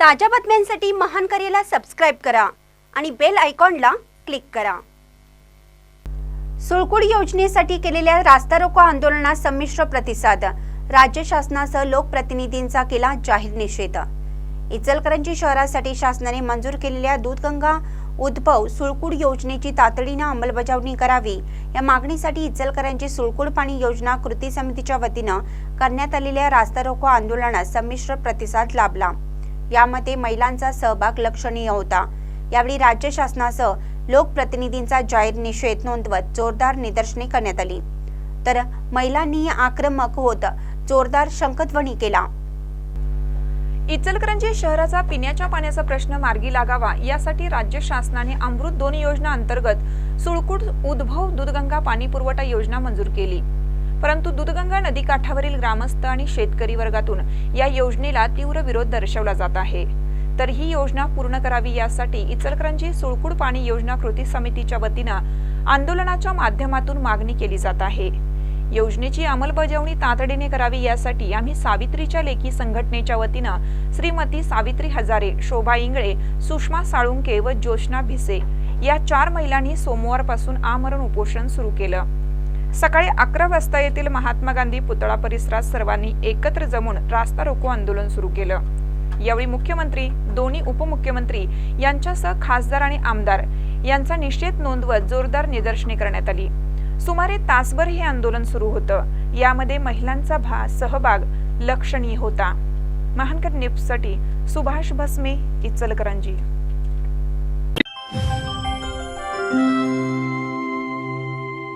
ताज्या बातम्यांसाठी महान करेला सबस्क्राईब करा आणि बेल आयकॉनला क्लिक करा. सुळकुड योजनेसाठी केलेल्या रास्ता रोको आंदोलनास संमिश्र प्रतिसाद. राज्य शासनासह लोकप्रतिनिधींचा केला जाहीर निषेध. इचलकरंजी शहरासाठी शासनाने मंजूर केलेल्या दूधगंगा उद्भव सुळकुड योजनेची तातडीनं अंमलबजावणी करावी या मागणीसाठी इचलकरंजी सुळकुड पाणी योजना कृती समितीच्या वतीनं करण्यात आलेल्या रास्ता रोको आंदोलनास संमिश्र प्रतिसाद लाभला. यामध्ये महिलांचा सहभाग लक्षणीय होता. यावेळी राज्य शासनासह लोकप्रतिनिधींचा जाहीर निषेध नोंदवत जोरदार निदर्शने करण्यात आली. तर महिलांनीही आक्रमक होत जोरदार शंखध्वनी केला. इचलकरंजी शहराचा पिण्याच्या पाण्याचा प्रश्न मार्गी लागावा यासाठी राज्य शासनाने अमृत दोन योजना अंतर्गत सुळकुट उद्भव दूधगंगा पाणी पुरवठा योजना मंजूर केली. परंतु दूधगंगा नदीकाठावरील ग्रामस्थ आणि शेतकरी वर्गातून या योजनेला तीव्र विरोध दर्शवला जात आहे. तर ही योजना पूर्ण करावी यासाठी इचलकरंजी सुळकुड पाणी योजना कृती समितीच्या वतीनं आंदोलनाच्या माध्यमातून मागणी केली जात आहे. योजनेची अंमलबजावणी तातडीने करावी यासाठी आम्ही सावित्रीच्या लेखी संघटनेच्या वतीनं श्रीमती सावित्री हजारे शोभा इंगळे सुषमा साळुंके व ज्योत्ना भिसे या चार महिलांनी सोमवारपासून आमरण उपोषण सुरू केलं. सकाळी अकरा वाजता येथील महात्मा गांधी पुतळा परिसरात सर्वांनी एकत्र जमून रास्ता रोको आंदोलन सुरू केलं. यावेळी मुख्यमंत्री दोन्ही उपमुख्यमंत्री यांच्यासह खासदार आणि आमदार यांचा निषेध नोंदवत जोरदार निदर्शने करण्यात आली. सुमारे तासभर हे आंदोलन सुरू होतं. यामध्ये महिलांचा भा सहभाग लक्षणीय होता. महानकर निप्ससाठी सुभाष भस्मे इचलकरंजी.